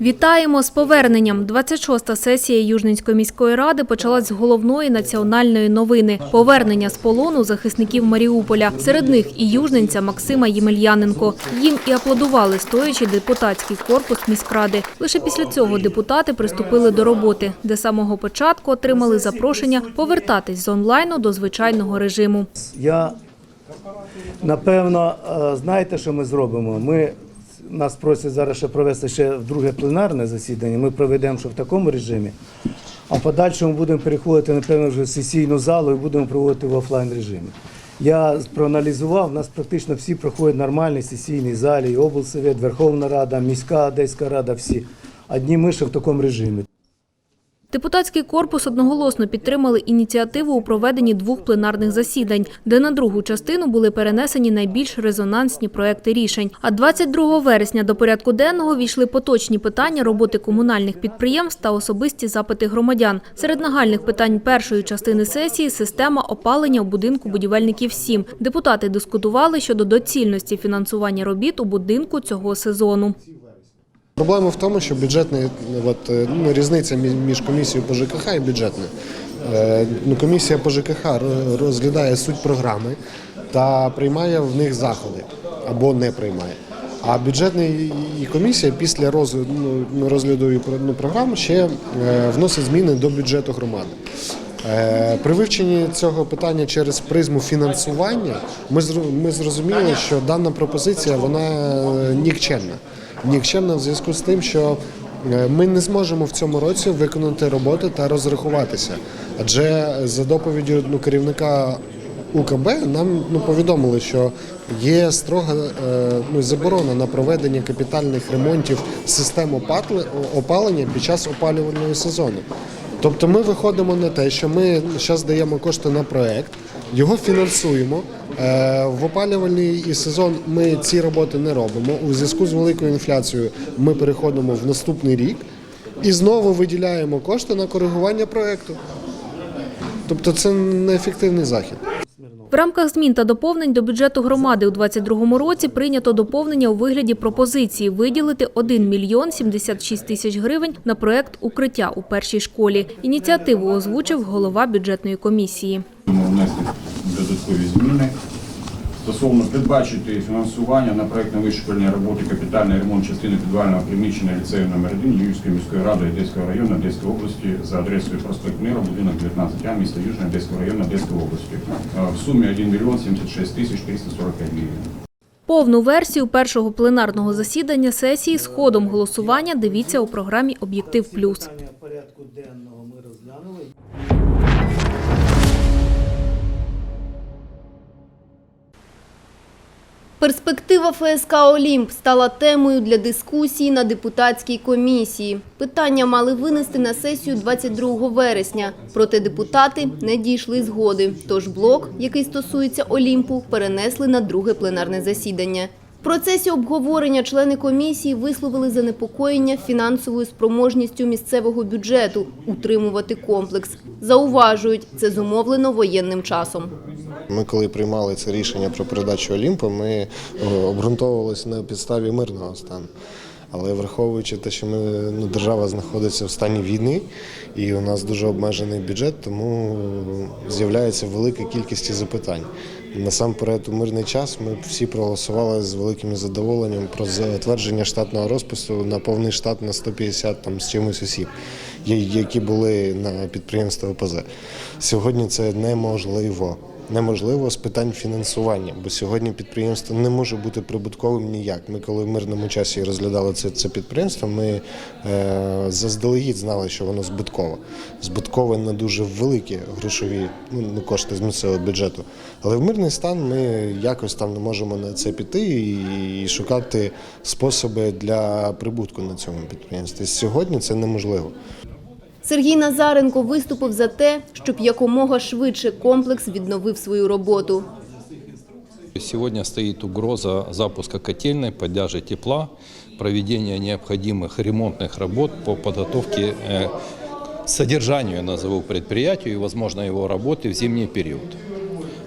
Вітаємо з поверненням. 26-та сесія Южненської міської ради почалась з головної національної новини – повернення з полону захисників Маріуполя. Серед них і южненця Максима Ємельяненко. Їм і аплодували стоячи депутатський корпус міськради. Лише після цього депутати приступили до роботи, де самого початку отримали запрошення повертатись з онлайну до звичайного режиму. Я напевно, е, знаєте, що ми зробимо? Ми нас просять зараз ще провести ще друге пленарне засідання. Ми проведемо ще в такому режимі. А в подальшому будемо переходити, напевно, вже в сесійну залу і будемо проводити в офлайн режимі. Я проаналізував, у нас практично всі проходять нормальні сесійні залі, і облсовет, Верховна Рада, міська Одеська Рада, всі. Одні ми ще в такому режимі. Депутатський корпус одноголосно підтримали ініціативу у проведенні двох пленарних засідань, де на другу частину були перенесені найбільш резонансні проекти рішень. А 22 вересня до порядку денного війшли поточні питання роботи комунальних підприємств та особисті запити громадян. Серед нагальних питань першої частини сесії – система опалення у будинку будівельників 7. Депутати дискутували щодо доцільності фінансування робіт у будинку цього сезону. Проблема в тому, що бюджетний е, ну, різниця між комісією по ЖКХ і бюджетною. Е, Ну, комісія по ЖКХ розглядає суть програми та приймає в них заходи або не приймає. А бюджетна комісія після розгляду, ну, розгляду ну, програм ще е, вносить зміни до бюджету громади. При вивченні цього питання через призму фінансування ми зрозуміли, що дана пропозиція вона нікчемна. Нікчемна в зв'язку з тим, що е, ми не зможемо в цьому році виконати роботи та розрахуватися. Адже за доповіддю ну, керівника УКБ нам ну, повідомили, що є строга е, ну, заборона на проведення капітальних ремонтів систем опалення під час опалювального сезону. Тобто ми виходимо на те, що ми зараз даємо кошти на проект, його фінансуємо. Е, В опалювальний сезон ми ці роботи не робимо. У зв'язку з великою інфляцією ми переходимо в наступний рік і знову виділяємо кошти на коригування проекту. Тобто це неефективний захід. В рамках змін та доповнень до бюджету громади у 2022 році прийнято доповнення у вигляді пропозиції виділити 1 мільйон 76 тисяч гривень на проект «Укриття у першій школі». Ініціативу озвучив голова бюджетної комісії. Додаткові зміни стосовно передбачити фінансування на проєктно вишукальні роботи капітальний ремонт частини підвального приміщення ліцею номер 1 Юрської міської ради Одеського району Одеської області за адресою проспект Мира, будинок 19А, місто Южне Одеського району Одеської області в сумі 1 мільйон 76 тисяч 345 гривень. Повну версію першого пленарного засідання сесії з ходом голосування дивіться у програмі «Об'єктив плюс». Питання порядку денного ми розглянули. Перспектива ФСК «Олімп» стала темою для дискусії на депутатській комісії. Питання мали винести на сесію 22 вересня, проте депутати не дійшли згоди. Тож блок, який стосується «Олімпу», перенесли на друге пленарне засідання. В процесі обговорення члени комісії висловили занепокоєння фінансовою спроможністю місцевого бюджету утримувати комплекс. Зауважують, це зумовлено воєнним часом. Ми, коли приймали це рішення про передачу Олімпу, ми е, обґрунтовувалися на підставі мирного стану. Але враховуючи те, що ми, ну, держава знаходиться в стані війни і у нас дуже обмежений бюджет, тому з'являється велика кількість запитань. Насамперед, у мирний час ми всі проголосували з великим задоволенням про затвердження штатного розпису на повний штат на 150 там, з чимось осіб, які були на підприємстві ОПЗ. Сьогодні це неможливо. Неможливо з питань фінансування, бо сьогодні підприємство не може бути прибутковим ніяк. Ми, коли в мирному часі розглядали це, це підприємство, ми е, заздалегідь знали, що воно збиткове. Збиткове на дуже великі грошові ну, кошти з місцевого бюджету. Але в мирний стан ми якось там не можемо на це піти і, і шукати способи для прибутку на цьому підприємстві. Сьогодні це неможливо. Сергій Назаренко виступив за те, щоб якомога швидше комплекс відновив свою роботу. Сегодня стоит угроза запуска котельной, поддержки тепла, проведения необходимых ремонтных работ по подготовке э, к содержанию, я назову, предприятию и, возможно, его работы в зимний период.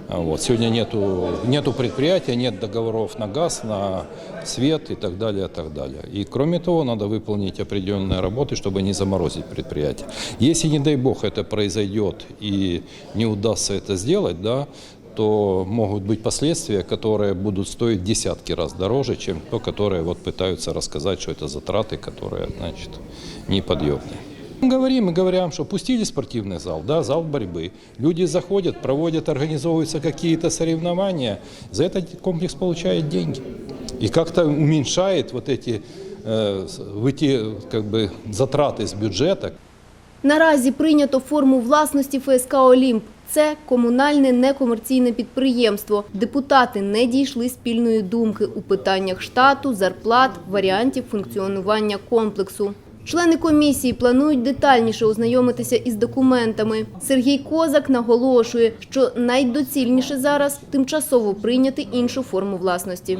А Вот. Сегодня нету, нету предприятия, нет договоров на газ, на свет и так далее, и так далее. И кроме того, надо выполнить определенные работы, чтобы не заморозить предприятие. Если, не дай бог, это произойдет и не удастся это сделать, да, то могут быть последствия, которые будут стоить десятки раз дороже, чем то, которые вот пытаются рассказать, что это затраты, которые, значит, неподъемные. Мы Говорим и говорим, что пустили спортивный зал, да, зал борьбы. Люди заходят, проводят, организовываются какие-то соревнования. За это комплекс получает деньги. И как-то уменьшает вот эти, э, с- эти как бы, затраты с бюджета, Наразі прийнято форму власності ФСК «Олімп». Це комунальне некомерційне підприємство. Депутати не дійшли спільної думки у питаннях штату, зарплат, варіантів функціонування комплексу. Члени комісії планують детальніше ознайомитися із документами. Сергій Козак наголошує, що найдоцільніше зараз тимчасово прийняти іншу форму власності.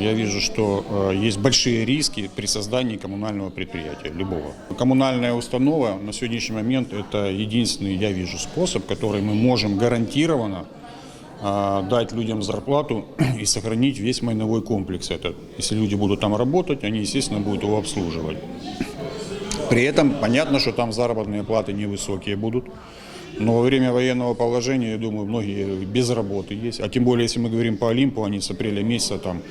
Я вижу, что э, есть большие риски при создании коммунального предприятия, любого. Коммунальная установа на сегодняшний момент это единственный, я вижу, способ, который мы можем гарантированно э, дать людям зарплату и сохранить весь майновой комплекс этот. Если люди будут там работать, они, естественно, будут его обслуживать. При этом понятно, что там заработные платы невысокие будут. Но во время военного положения, я думаю, многие без работы есть. А тем более, если мы говорим по Олимпу, они с апреля месяца там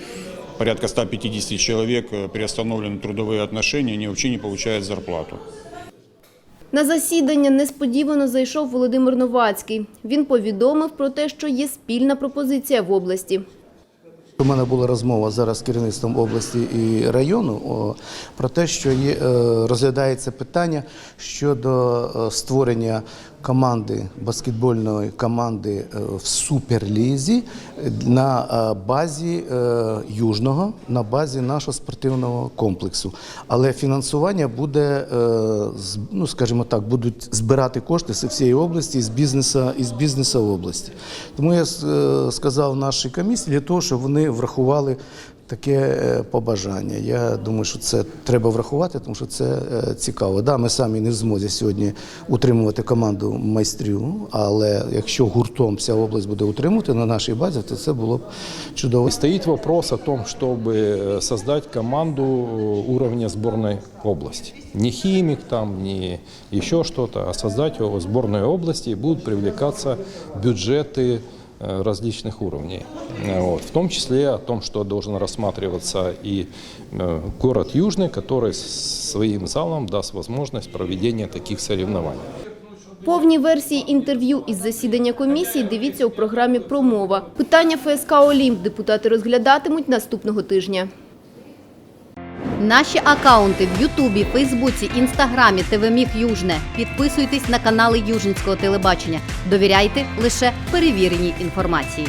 порядка 150 человек э, приостановлены трудовые отношения, они вообще не получают зарплату. На засідання несподівано зайшов Володимир Новацький. Він повідомив про те, що є спільна пропозиція в області. У мене була розмова зараз з керівництвом області і району про те, що е, розглядається питання щодо е, створення команди баскетбольної команди е, в суперлізі на е, базі Южного, на базі нашого спортивного комплексу. Але фінансування буде, е, з- ну скажімо так, будуть збирати кошти з всієї області, із бізнесу, із бізнесу області. Тому я е, сказав нашій комісії для того, щоб вони врахували таке е, побажання. Я думаю, що це треба врахувати, тому що це е, цікаво. Да, ми самі не в змозі сьогодні утримувати команду майстрів, але якщо гуртом вся область буде утримувати на нашій базі, то це було б чудово. Стоит вопрос о том, чтобы э, создать команду э, уровня сборной области. Не химик там, не еще что-то, а создать его сборной области и будут привлекаться бюджеты э, различных уровней. Э, Вот. В том числе о том, что должен рассматриваться и э, город Южный, который с своим залом даст возможность проведения таких соревнований. Повні версії інтерв'ю із засідання комісії дивіться у програмі «Промова». Питання ФСК «Олімп» депутати розглядатимуть наступного тижня. Наші акаунти в Ютубі, Фейсбуці, Інстаграмі, ТВ Міг Южне. Підписуйтесь на канали Южинського телебачення. Довіряйте лише перевіреній інформації.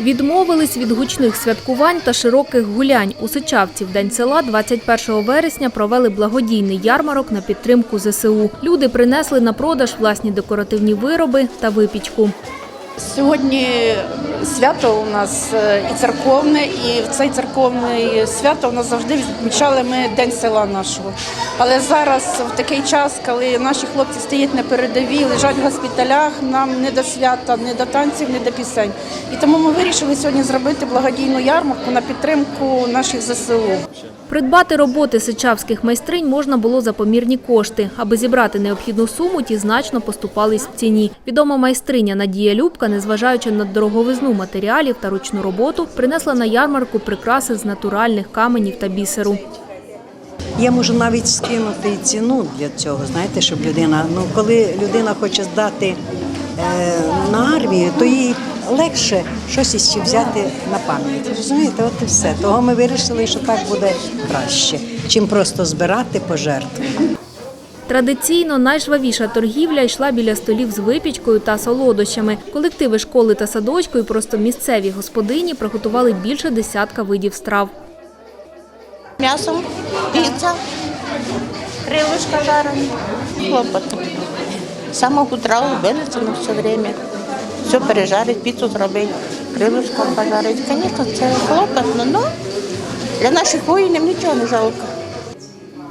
Відмовились від гучних святкувань та широких гулянь. У Сичавці в День села 21 вересня провели благодійний ярмарок на підтримку ЗСУ. Люди принесли на продаж власні декоративні вироби та випічку. Сьогодні свято у нас е, і церковне, і в цей церковне свято у нас завжди відмічали ми День села нашого. Але зараз, в такий час, коли наші хлопці стоять на передовій, лежать в госпіталях, нам не до свята, не до танців, не до пісень. І тому ми вирішили сьогодні зробити благодійну ярмарку на підтримку наших ЗСУ. Придбати роботи сичавських майстринь можна було за помірні кошти. Аби зібрати необхідну суму, ті значно поступались в ціні. Відома майстриня Надія Любка, незважаючи на дороговизну матеріалів та ручну роботу, принесла на ярмарку прикраси з натуральних каменів та бісеру. Я можу навіть скинути ціну для цього, знаєте, щоб людина. Ну, коли людина хоче здати на армію, то їй легше щось іще взяти на пам'ять. Розумієте, от і все. Того ми вирішили, що так буде краще, чим просто збирати пожертви. Традиційно найжвавіша торгівля йшла біля столів з випічкою та солодощами. Колективи школи та садочку і просто місцеві господині приготували більше десятка видів страв. М'ясом, піца, крилышка жарені. Хлопотно. З самого утра на все время. Все пережарить, піцу зробить, крилишко пожарить. Звісно, це хлопотно, але для наших воїнів нічого не жалко.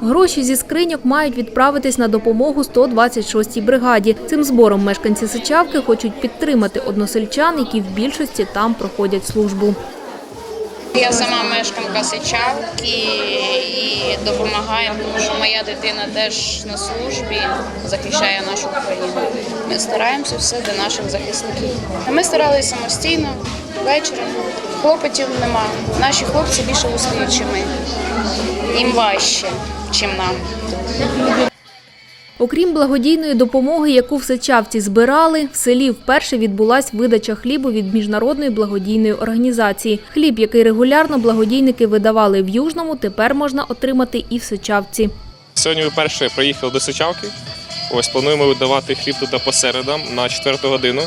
Гроші зі скриньок мають відправитись на допомогу 126-й бригаді. Цим збором мешканці Сичавки хочуть підтримати односельчан, які в більшості там проходять службу. Я сама мешканка Сичавки і допомагаю, тому що моя дитина теж на службі захищає нашу Україну. Ми стараємося все для наших захисників. Ми старалися самостійно вечором. Хлопотів нема. Наші хлопці більше устають, ніж ми. Їм важче, ніж нам. Окрім благодійної допомоги, яку в Сичавці збирали, в селі вперше відбулась видача хлібу від міжнародної благодійної організації. Хліб, який регулярно благодійники видавали в Южному, тепер можна отримати і в Сичавці. Сьогодні ми перше приїхали до Сичавки. Ось плануємо видавати хліб тут по середам на 4 годину.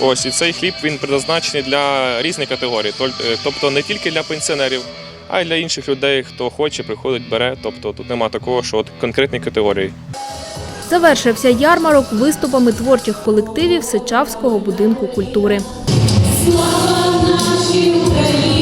Ось і цей хліб він предназначений для різних категорій, е, тобто не тільки для пенсіонерів, а й для інших людей, хто хоче, приходить, бере. Тобто тут нема такого, що от конкретні категорії. Завершився ярмарок виступами творчих колективів Сичавського будинку культури. Слава нашій Україні!